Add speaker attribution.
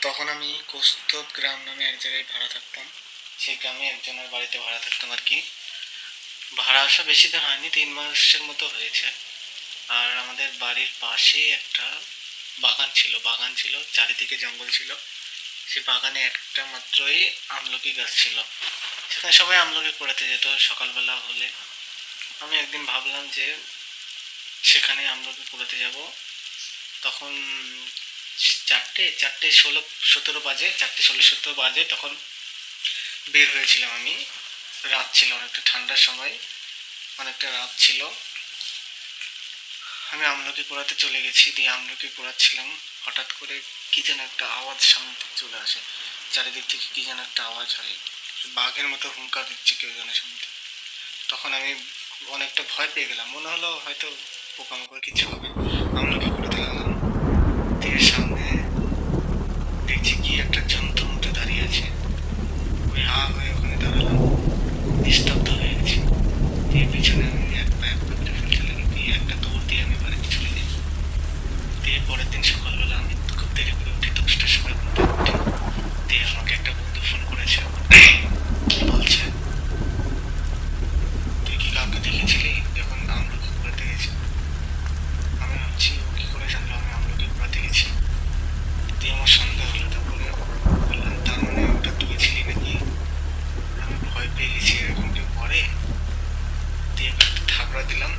Speaker 1: তখন আমি কৌস্তব গ্রাম নামে এক জায়গায় ভাড়া থাকতাম। সেই গ্রামে একজনের বাড়িতে ভাড়া থাকতাম আর কি। ভাড়া আসা বেশি দিন হয়নি, তিন মাসের মতো হয়েছে। আর আমাদের বাড়ির পাশে একটা বাগান ছিল। বাগান ছিল, চারিদিকে জঙ্গল ছিল। সেই বাগানে একটা মাত্রই আমলকি গাছ ছিল। সেখানে সবাই আমলকি কুড়াতে যেত সকালবেলা হলে। আমি একদিন ভাবলাম যে, সেখানে আমলকি কুড়াতে যাব। তখন চারটে চারটে ষোলো, সতেরো বাজে, চারটে ষোলো সতেরো বাজে তখন বের হয়েছিলাম আমি। রাত ছিল, অনেকটা ঠান্ডার সময়, অনেকটা রাত ছিল। আমি আমলকি পোড়াতে চলে গেছি, দিয়ে আমলকি পোড়াচ্ছিলাম হঠাৎ করে কী যেন একটা আওয়াজ সামনে থেকে চলে আসে। চারিদিক থেকে কী যেন একটা আওয়াজ হয়। বাঘের মতো হুঙ্কার দিচ্ছে কেউ যেন সামনে তখন আমি অনেকটা ভয় পেয়ে গেলাম। মনে হলো হয়তো পোকামাকড় কিছু হবে। আমলকি পরের দিন সকালবেলা আমি খুব দেরি করে উঠি, দশটার সময় ঘুম থেকে উঠি। দিয়ে আমাকে একটা বন্ধু ফোন করেছে, বলছে, তুই কি কাউকে দেখেছিলি? যখন আমলকি ঘুরাতে গেছি। আমি ভাবছি, ও কি করে জানলো? আমি আমলকি ঘুরাতে গেছি? দিয়ে আমার সন্দেহ হলো, তারপরে বললাম, তার মানে ওটা তুই ছিলি নাকি? আমি ভয় পেয়ে গেছি, এরকম কেউ পরে দিয়ে থাবড়া দিলাম।